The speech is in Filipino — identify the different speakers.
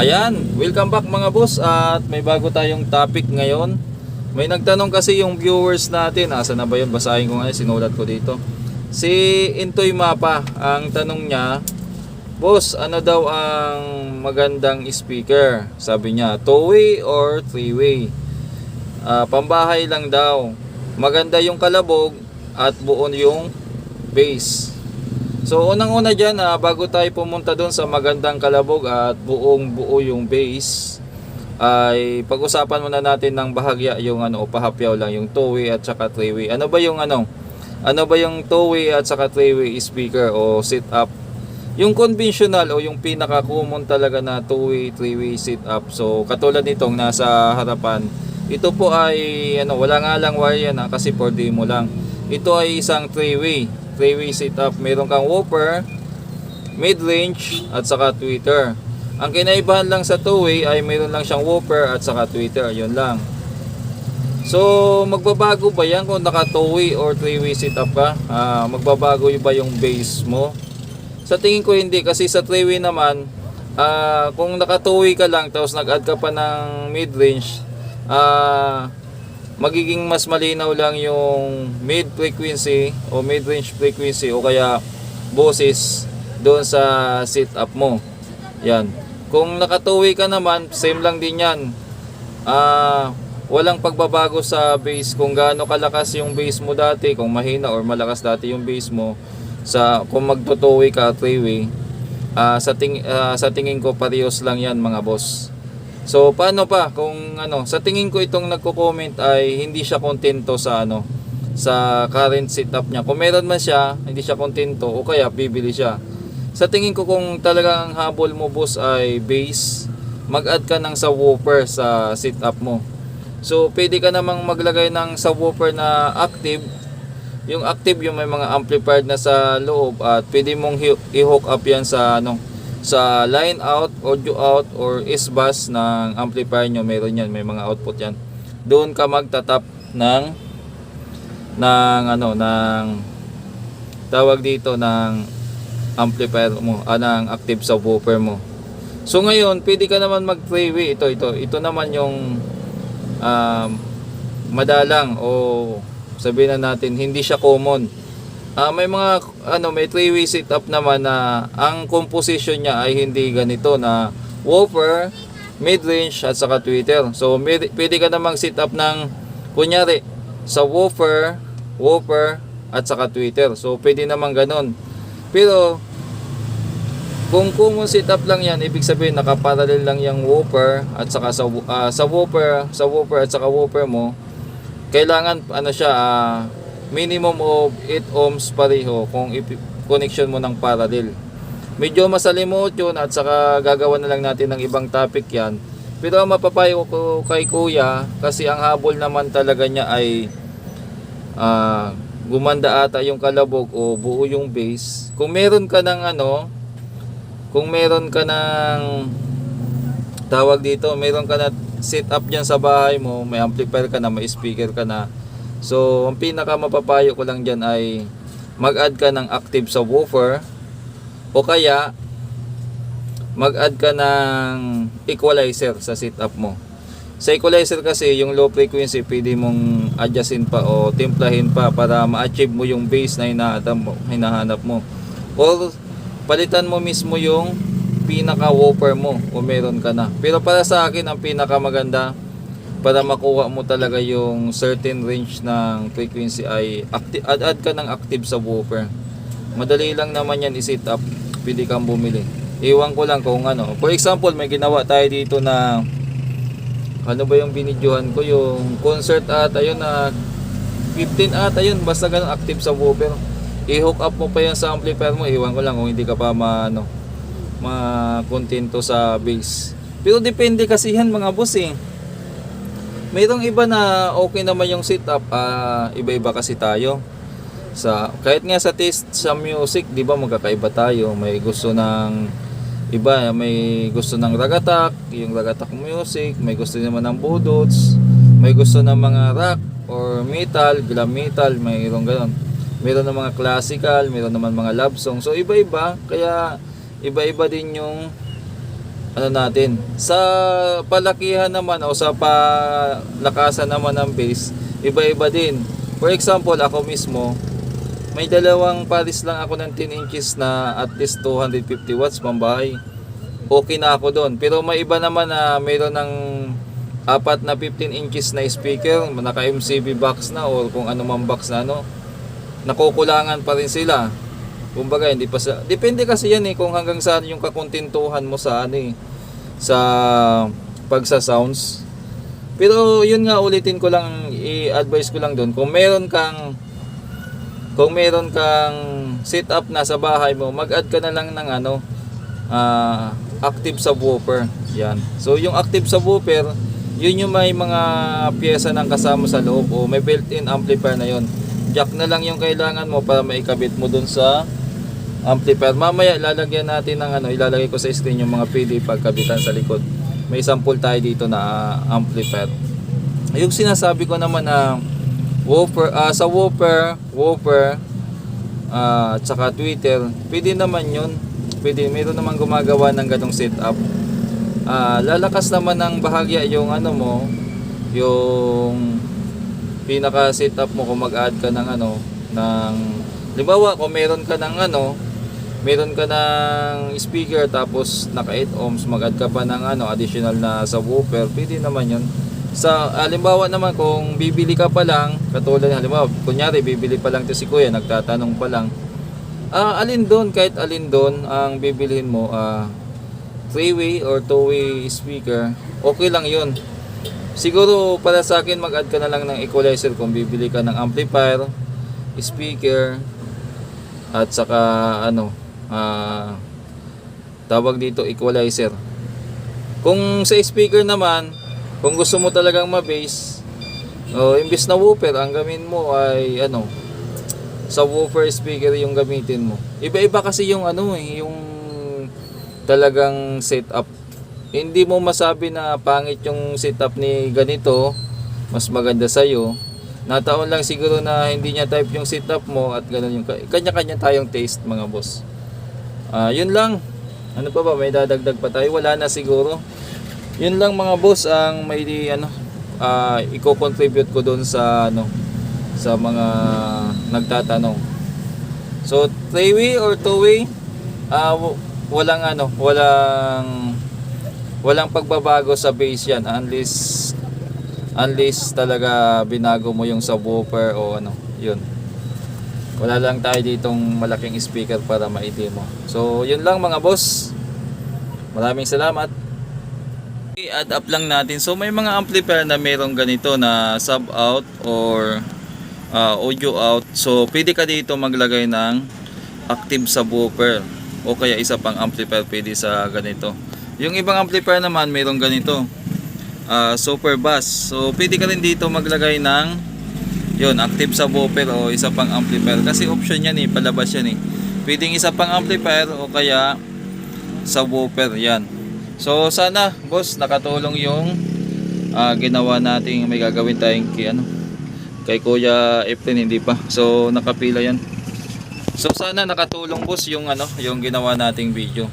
Speaker 1: Ayan, welcome back mga boss at may bago tayong topic ngayon. May nagtanong kasi yung viewers natin, asa na ba yun? Basahin ko nga, sinulat ko dito. Si Intoy Mapa, ang tanong niya, Boss, ano daw ang magandang speaker? Sabi niya, two-way or three-way? Ah, pambahay lang daw. Maganda yung kalabog at buon yung bass. So unang-una dyan, ah, bago tayo pumunta doon sa magandang kalabog at buong buo yung bass, ay pag-usapan muna natin ng bahagya yung ano, pahapyaw lang, yung two-way at saka three-way. Ano ba yung ano? Ano ba yung two-way at saka three-way speaker o sit-up? Yung conventional o yung pinaka-common talaga na two-way, three-way sit-up. So katulad nitong nasa harapan, ito po ay ano, wala nga lang wire yan ha, kasi for demo lang. Ito ay isang three-way, three-way sit-up. Meron kang whopper, mid-range at saka tweeter. Ang kinaibahan lang sa two-way ay mayroon lang siyang whopper at saka tweeter, yun lang. So, magbabago ba yan kung naka two-way or three-way sit-up ka? Ah, magbabago ba yung base mo? Sa tingin ko hindi kasi sa three-way naman, ah, kung naka two-way ka lang tapos nag-add ka pa ng mid-range, ah, magiging mas malinaw lang yung mid frequency o mid-range frequency o kaya boses doon sa sit-up mo. Yan. Kung nakatuwi ka naman, same lang din yan. Ah, walang pagbabago sa bass kung gaano kalakas yung bass mo dati, kung mahina or malakas dati yung bass mo sa kung magtutuwi ka three-way. Ah, sa ting ah, sa tingin ko parehas lang yan mga boss. So paano pa kung ano, sa tingin ko itong nagko-comment ay hindi siya kontento sa ano sa current setup niya. Kung meron man siya, hindi siya kontento o kaya bibili siya. Sa tingin ko kung talagang habol mo boss ay bass, mag-add ka ng subwoofer sa setup mo. So pwede ka namang maglagay ng subwoofer na active. Yung active yung may mga amplifier na sa loob at pwede mong i-hook up yan sa ano sa line out, audio out or S-bus ng amplifier nyo, meron yan, may mga output yan. Doon ka magtatap ng ng ano ng tawag dito ng amplifier mo, ah, active subwoofer mo. So ngayon, pwede ka naman mag three-way ito ito. Ito naman yung um, madalang o sabihin na natin hindi siya common. Ah, may mga ano may three-way setup naman na ang composition niya ay hindi ganito na woofer, mid-range at saka tweeter. So med- pwede ka namang setup ng kunyari sa woofer, woofer at saka tweeter. So pwede naman ganun. Pero kung common setup lang yan, ibig sabihin nakaparallel lang yung woofer at saka sa ah, sa woofer, sa woofer at saka woofer mo, kailangan ano siya ah, minimum of 8 ohms pareho kung connection mo ng parallel. Medyo masalimot yun at saka gagawa na lang natin ng ibang topic yan. Pero ang mapapayo ko kay kuya kasi ang habol naman talaga niya ay ah, gumanda ata yung kalabog o buo yung base. Kung meron ka ng ano, kung meron ka ng tawag dito, meron ka na set up dyan sa bahay mo, may amplifier ka na, may speaker ka na. So, ang pinaka mapapayo ko lang dyan ay mag-add ka ng active subwoofer o kaya mag-add ka ng equalizer sa setup mo. Sa equalizer kasi, yung low frequency, pwede mong adjustin pa o timplahin pa para ma-achieve mo yung bass na hinahanap mo. Or palitan mo mismo yung pinaka woofer mo kung meron ka na. Pero para sa akin, ang pinaka maganda para makuha mo talaga yung certain range ng frequency ay acti- add-add ka ng active sa woofer. Madali lang naman yan i-set up. Pwede kang bumili. Iwan ko lang kung ano. For example, may ginawa tayo dito na ano ba yung binidyohan ko yung concert ata yun na 15 ata yun basta ganun active sa woofer i-hook up mo pa yan sa amplifier mo iwan ko lang kung hindi ka pa ma ano makontento sa bass pero depende kasi yan mga boss eh mayroong iba na okay naman yung setup ah iba-iba kasi tayo. Sa kahit nga sa taste sa music di ba magkakaiba tayo. May gusto ng iba may gusto ng ragatak yung ragatak music may gusto naman ng budots may gusto ng mga rock or metal glam metal mayroong ganon meron ng mga classical meron naman mga love song. So iba-iba kaya iba-iba din yung ano natin. Sa palakihan naman o sa palakasan naman ng base, iba-iba din. For example, ako mismo, may dalawang paris lang ako ng 10 inches na at least 250 watts pambahay. Okay na ako doon. Pero may iba naman na mayroon ng apat na 15 inches na speaker, naka MCB box na or kung ano man box na ano, nakukulangan pa rin sila. Kumbaga, hindi pa sa... Depende kasi yan eh, kung hanggang saan yung kakontentuhan mo sa ano eh, sa pagsa sounds. Pero yun nga ulitin ko lang, i-advise ko lang doon, kung meron kang kung meron kang setup na sa bahay mo, mag-add ka na lang ng ano, ah, active subwoofer. Yan. So yung active subwoofer, yun yung may mga pyesa ng kasama sa loob o may built-in amplifier na yun. Jack na lang yung kailangan mo para maikabit mo dun sa amplifier. Mamaya lalagyan natin ng ano, ilalagay ko sa screen yung mga PD pagkabitan sa likod. May sample tayo dito na ah, amplifier. Yung sinasabi ko naman na woofer, ah, sa woofer, woofer, ah, at saka Twitter, pwede naman yun. Pwede, meron naman gumagawa ng ganong setup. Ah, lalakas naman ng bahagya yung ano mo, yung pinaka setup mo kung mag-add ka ng ano, ng Halimbawa, kung meron ka ng ano, meron ka ng speaker tapos naka 8 ohms, mag-add ka pa ng ano, additional na subwoofer, pwede naman yun. Sa halimbawa naman kung bibili ka pa lang, katulad halimbawa, kunyari bibili pa lang to si Kuya, nagtatanong pa lang. Ah, alin doon kahit alin doon ang bibilhin mo, ah three-way or two-way speaker, okay lang 'yun. Siguro para sa akin mag-add ka na lang ng equalizer kung bibili ka ng amplifier, speaker, at saka ano, ah tawag dito equalizer. Kung sa speaker naman, kung gusto mo talagang ma-bass, oh, imbis na woofer, ang gamin mo ay ano, sa woofer speaker yung gamitin mo. Iba-iba kasi yung ano eh, yung talagang setup. Hindi mo masabi na pangit yung setup ni ganito, mas maganda sa'yo. Nataon lang siguro na hindi niya type yung setup mo at ganun yung kanya-kanya tayong taste mga boss. Ah, yun lang. Ano pa ba? May dadagdag pa tayo? Wala na siguro. Yun lang mga boss ang may ano ah i-contribute ko doon sa ano sa mga nagtatanong. So, three-way or two-way? Ah, w- walang ano, walang walang pagbabago sa bass yan unless unless talaga binago mo yung subwoofer o ano, yun. Wala lang tayo ditong malaking speaker para ma-ID mo. So, yun lang mga boss. Maraming salamat. I-add up lang natin. So, may mga amplifier na merong ganito na sub out or ah, audio out. So, pwede ka dito maglagay ng active subwoofer o kaya isa pang amplifier pwede sa ganito. Yung ibang amplifier naman merong ganito. ah, super bass. So, pwede ka rin dito maglagay ng yun, active subwoofer o isa pang amplifier. Kasi option yan eh, palabas yan eh. Pwedeng isa pang amplifier o kaya subwoofer. Yan. So, sana, boss, nakatulong yung ah, ginawa nating may gagawin tayong kay, ano, kay Kuya Efren, hindi pa. So, nakapila yan. So, sana nakatulong, boss, yung, ano, yung ginawa nating video.